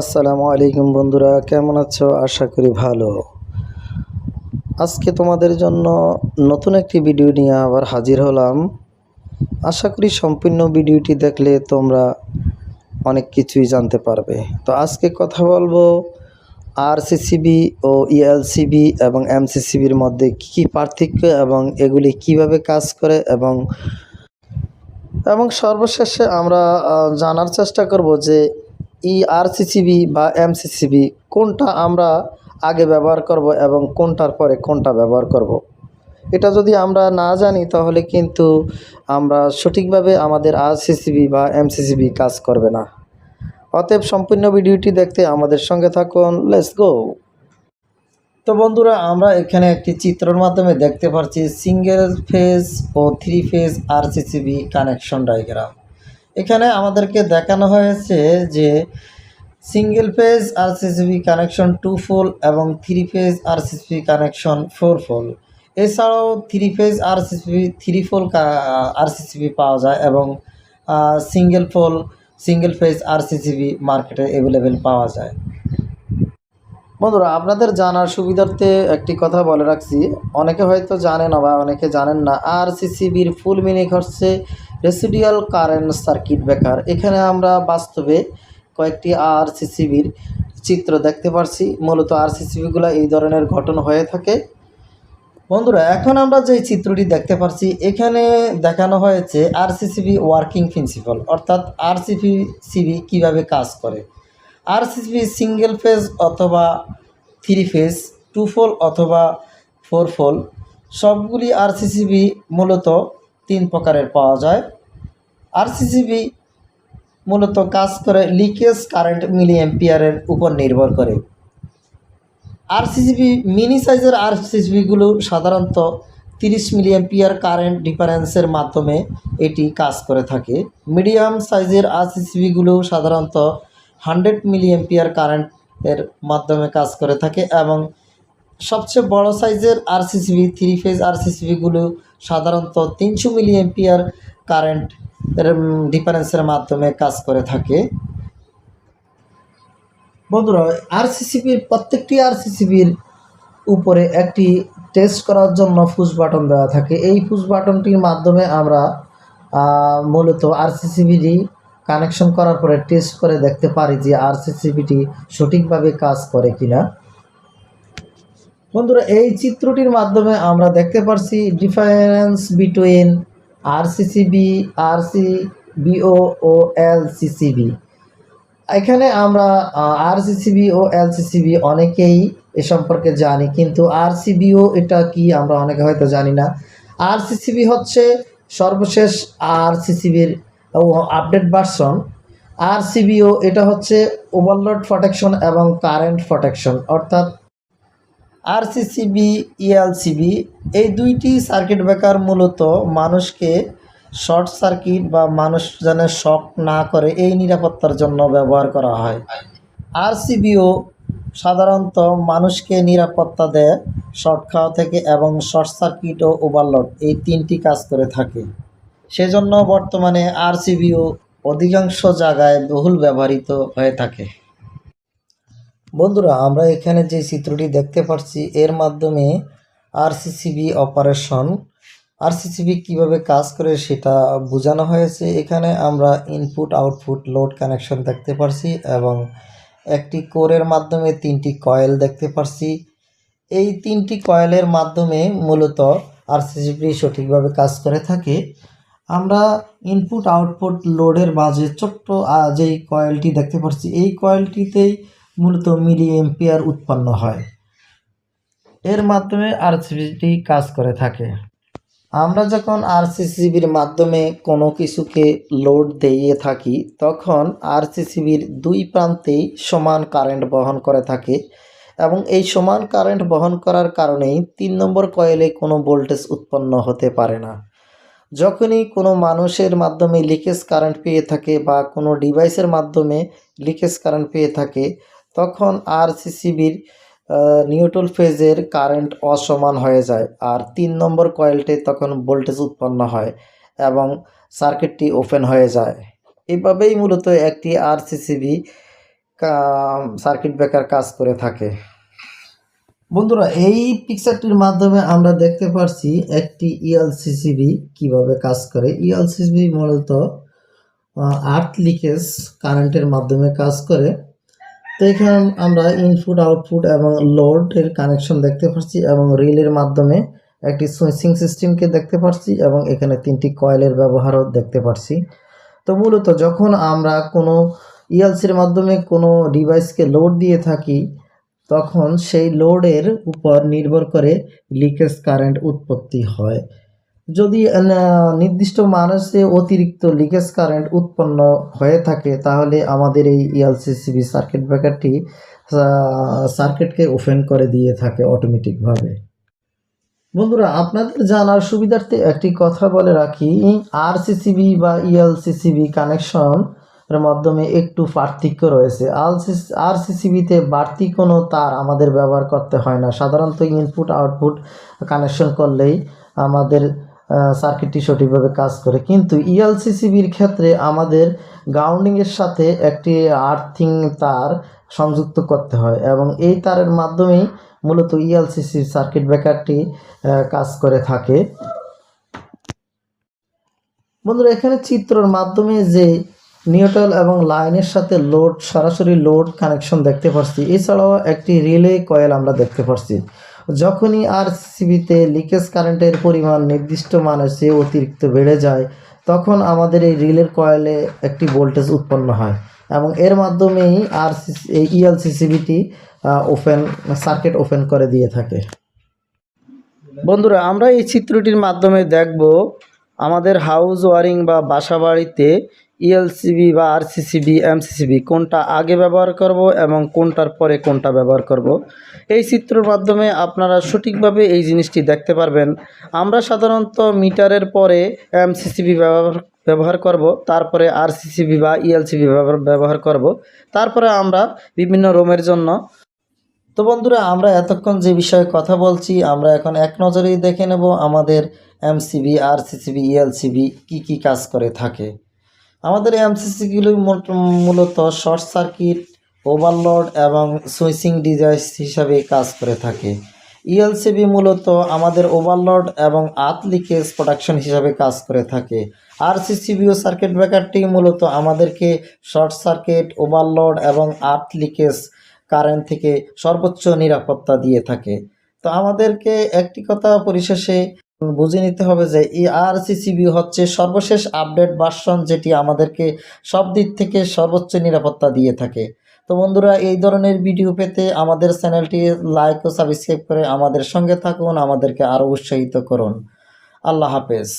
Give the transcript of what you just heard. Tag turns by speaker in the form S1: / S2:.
S1: আসসালামু আলাইকুম বন্ধুরা, কেমন আছো? আশা করি ভালো। আজকে তোমাদের জন্য নতুন একটি ভিডিও নিয়ে আবার হাজির হলাম। আশা করি সম্পূর্ণ ভিডিওটি দেখলে তোমরা অনেক কিছুই জানতে পারবে। তো আজকে কথা বলব আর সিসিবি ও ইএলসিবি এবং এমসিসিবির মধ্যে কী কী পার্থক্য এবং এগুলি কীভাবে কাজ করে এবং এবং সর্বশেষে আমরা জানার চেষ্টা করব যে ই আরসিসিবি বা এমসিসিবি কোনটা আমরা আগে ব্যবহার করব এবং কোনটার পরে কোনটা ব্যবহার করব। এটা যদি আমরা না জানি, তাহলে কিন্তু আমরা সঠিকভাবে আমাদের আরসিসিবি বা এমসিসিবি কাজ করবে না। অতএব সম্পূর্ণ ভিডিওটি দেখতে আমাদের সঙ্গে থাকুন। লেটস গো তো বন্ধুরা, আমরা এখানে একটি চিত্রের মাধ্যমে দেখতে পাচ্ছি সিঙ্গেল ফেজ ও three phase RCCB connection diagram এখানে আমাদেরকে দেখানো হয়েছে যে single phase RCCB connection two pole এবং three phase RCCB connection four pole এছাড়াও three phase RCCB three pole RCCB পাওয়া যায় এবং single pole single phase RCCB মার্কেটে অ্যাভেলেবেল পাওয়া যায়। বন্ধুরা, আপনাদের জানার সুবিধার্থে একটি কথা বলে রাখছি। অনেকে হয়তো জানেন বা অনেকে জানেন না আর সিসিবির ফুল মিনিং হচ্ছে রেসিডিয়াল কারেন্ট সার্কিট ব্রেকার। এখানে আমরা বাস্তবে কয়েকটি আর সিসিবির চিত্র দেখতে পারছি। মূলত আর সিসিবিগুলো এই ধরনের ঘটনা হয়ে থাকে। বন্ধুরা, এখন আমরা যে চিত্রটি দেখতে পাচ্ছি এখানে দেখানো হয়েছে আরসিসিবি ওয়ার্কিং প্রিন্সিপাল, অর্থাৎ আরসিসিবি কীভাবে কাজ করে। আরসিসিবি সিঙ্গেল ফেজ অথবা থ্রি ফেজ, টু ফোল অথবা ফোর ফোল, সবগুলি আরসিসিবি মূলত তিন প্রকারের পাওয়া যায়। আরসিসিবি মূলত কাজ করে লিকেজ কারেন্ট মিলি এম্পিয়ারের উপর নির্ভর করে। আরসিসিবি মিনি সাইজের আরসিসিবিগুলো সাধারণত তিরিশ মিলি এম্পিয়ার কারেন্ট ডিফারেন্সের মাধ্যমে এটি কাজ করে থাকে। মিডিয়াম সাইজের আরসিসিবিগুলো সাধারণত হান্ড্রেড মিলি এম্পিয়ার কারেন্টের মাধ্যমে কাজ করে থাকে এবং সবচেয়ে বড় সাইজের আরসিসিবি, থ্রি ফেজ আরসিসিবিগুলো সাধারণত তিনশো মিলি এম্পিয়ার কারেন্ট ডিফারেন্সের মাধ্যমে কাজ করে থাকে। বন্ধুরা আরসিসিবির প্রত্যেকটি আরসিসিবির উপরে একটি টেস্ট করার জন্য ফুস বাটন দেওয়া থাকে। এই ফুস বাটনটির মাধ্যমে আমরা মূলত আরসিসিবিটি কানেকশন করার পরে টেস্ট করে দেখতে পারি যে আরসিসিবিটি সঠিকভাবে কাজ করে কিনা। বন্ধুরা, এই চিত্রটির মাধ্যমে আমরা দেখতে পারছি ডিফারেন্স বিটুইন আরসিসিবি আরসিবিও ও এলসিসিবি এখানে আমরা আরসিসিবি ও এলসিসিবি অনেকেই এ সম্পর্কে জানি, কিন্তু আরসিবিও এটা কি আমরা অনেকে হয়তো জানি না। আরসিসিবি হচ্ছে সর্বশেষ আরসিসিবির আপডেট ভার্সন। আরসিবিও এটা হচ্ছে ওভারলোড প্রোটেকশন এবং কারেন্ট প্রোটেকশন, অর্থাৎ আরসিসিবি, ইএলসিবি এই দুইটি সার্কিট ব্রেকার মূলত মানুষকে শর্ট সার্কিট বা মানুষ যেন শক না করে এই নিরাপত্তার জন্য ব্যবহার করা হয়। আরসিবিও সাধারণত মানুষকে নিরাপত্তা দেয় শর্ট খাওয়া থেকে এবং শর্ট সার্কিট ও ওভারলোড এই তিনটি কাজ করে থাকে। সেজন্য বর্তমানে আরসিবিও অধিকাংশ জায়গায় বহুল ব্যবহৃত হয়ে থাকে। বন্ধুরা, আমরা এখানে যে চিত্রটি দেখতে পাচ্ছি, এর মাধ্যমে আরসিসিবি অপারেশন। আরসিসিবি কীভাবে কাজ করে সেটা বোঝানো হয়েছে। এখানে আমরা ইনপুট, আউটপুট, লোড কানেকশন দেখতে পারছি এবং একটি কোরের মাধ্যমে তিনটি কয়েল দেখতে পারছি। এই তিনটি কয়েলের মাধ্যমে মূলত আরসিসিবি সঠিকভাবে কাজ করে থাকে। আমরা ইনপুট, আউটপুট, লোডের মাঝে ছোট্ট যেই কয়েলটি দেখতে পাচ্ছি এই কয়েলটিতেই মূলত মিলি এম্পিয়ার উৎপন্ন হয়। এর মাধ্যমে আরসিবিটি কাজ করে থাকে। আমরা যখন আরসিসিবির মাধ্যমে কোনো কিছুকে লোড দিয়ে থাকি, তখন আরসিসিবির দুই প্রান্তেই সমান কারেন্ট বহন করে থাকে এবং এই সমান কারেন্ট বহন করার কারণেই তিন নম্বর কয়েলে কোনো ভোল্টেজ উৎপন্ন হতে পারে না। যখনই কোনো মানুষের মাধ্যমে লিকেজ কারেন্ট পেয়ে থাকে বা কোনো ডিভাইসের মাধ্যমে লিকেজ কারেন্ট পেয়ে থাকে তখন আর সিসিবির নিউট্রাল ফেজের কারেন্ট অসমান হয়ে যায় আর তিন নম্বর কয়েলটি তখন ভোল্টেজ উৎপন্ন হয় এবং সার্কিটটি ওপেন হয়ে যায়। এভাবেই মূলত একটি আর সিসিবি সার্কিট ব্রেকার কাজ করে থাকে। বন্ধুরা, এই পিকচারটির মাধ্যমে আমরা দেখতে পারছি একটি E ইএলসিসিবি কীভাবে কাজ করে। E ইএলসিসিবি মূলত আর্থ লিকেজ কারেন্টের মাধ্যমে কাজ করে। তো এখানে আমরা ইনপুট আউটপুট এবং লোডের কানেকশন দেখতে পাচ্ছি এবং রিলের মাধ্যমে একটি সুইচিং সিস্টেমকে দেখতে পাচ্ছি এবং এখানে তিনটি কয়েলের ব্যবহারও দেখতে পাচ্ছি তো মূলত যখন আমরা কোনো ইএলসির মাধ্যমে কোনো ডিভাইসকে লোড দিয়ে থাকি, তখন সেই লোডের উপর নির্ভর করে লিকেজ কারেন্ট উৎপত্তি হয়। যদি নির্দিষ্ট মানুষে অতিরিক্ত লিকেজ কারেন্ট উৎপন্ন হয়ে থাকে, তাহলে আমাদের এই ইএলসিসিবি সার্কিট ব্রেকারটি সার্কিটকে ওপেন করে দিয়ে থাকে অটোমেটিকভাবে বন্ধুরা, আপনাদের জানার সুবিধার্থে একটি কথা বলে রাখি। আরসিসিবি বা ইএলসিসিবি কানেকশন এর মাধ্যমে একটু পার্থক্য রয়েছে। আরসিসিবিতে বাড়তি কোনো তার আমাদের ব্যবহার করতে হয় না। সাধারণত ইনপুট আউটপুট কানেকশন করলেই আমাদের সার্কিটটি সঠিকভাবে কাজ করে। কিন্তু E ইএলসিসিবির ক্ষেত্রে আমাদের গ্রাউন্ডিংয়ের সাথে একটি আর্থিং তার সংযুক্ত করতে হয় এবং এই তারের মাধ্যমেই মূলত E ইএলসিসি সার্কিট ব্রেকারটি কাজ করে থাকে। বন্ধুরা, এখানে চিত্রর মাধ্যমে যে নিউট্রাল এবং লাইনের সাথে লোড সরাসরি লোড কানেকশন দেখতে পাচ্ছি এছাড়াও একটি রিলে কয়েল আমরা দেখতে পাচ্ছি যখনই আর সিবিতে লিকেজ কারেন্টের পরিমাণ নির্দিষ্ট মানের চেয়ে অতিরিক্ত বেড়ে যায়, তখন আমাদের এই রিলের কয়েলে একটি ভোল্টেজ উৎপন্ন হয় এবং এর মাধ্যমেই আর এই ইএলসিসিবিটি ওপেন সার্কিট ওপেন করে দিয়ে থাকে। বন্ধুরা, আমরা এই চিত্রটির মাধ্যমে দেখব আমাদের হাউস ওয়ারিং বা বাসা বাড়িতে ইএলসিবি বা আরসিসিবি এমসিসিবি কোনটা আগে ব্যবহার করব এবং কোনটার পরে কোনটা ব্যবহার করব? এই চিত্রর মাধ্যমে আপনারা সঠিকভাবে এই জিনিসটি দেখতে পারবেন। আমরা সাধারণত মিটারের পরে এমসিসিবি ব্যবহার ব্যবহার করব, তারপরে আরসিসিবি বা ইএলসিবি ব্যবহার ব্যবহার করব, তারপরে আমরা বিভিন্ন রোমের জন্য। তো বন্ধুরা, আমরা এতক্ষণ যে বিষয়ে কথা বলছি, আমরা এখন এক নজরেই দেখে নেব আমাদের এমসিবি আরসিসিবি ইএলসিবি কি কি কাজ করে থাকে। আমাদের এমসিসিগুলি মূলত শর্ট সার্কিট, ওভারলোড এবং সুইচিং ডিজাইস হিসাবে কাজ করে থাকে। ইএলসিবি মূলত আমাদের ওভারলোড এবং আর্থ লিকেজ প্রোডাকশন হিসাবে কাজ করে থাকে। আর সিসিবিও সার্কিট ব্রেকারটি মূলত আমাদেরকে শর্ট সার্কিট, ওভারলোড এবং আর্থ লিকেজ কারেন্ট থেকে সর্বোচ্চ নিরাপত্তা দিয়ে থাকে। তো আমাদেরকে একটি কথা পরিশেষে বুঝে নিতে হবে যে এই আরসিসিবি হচ্ছে সর্বশেষ আপডেট ভার্সন যেটি আমাদেরকে সব দিক থেকে সর্বোচ্চ নিরাপত্তা দিয়ে থাকে। তো বন্ধুরা, এই ধরনের ভিডিও পেতে আমাদের চ্যানেলটি লাইক ও সাবস্ক্রাইব করে আমাদের সঙ্গে থাকুন, আমাদেরকে আরও উৎসাহিত করুন। আল্লাহ হাফেজ।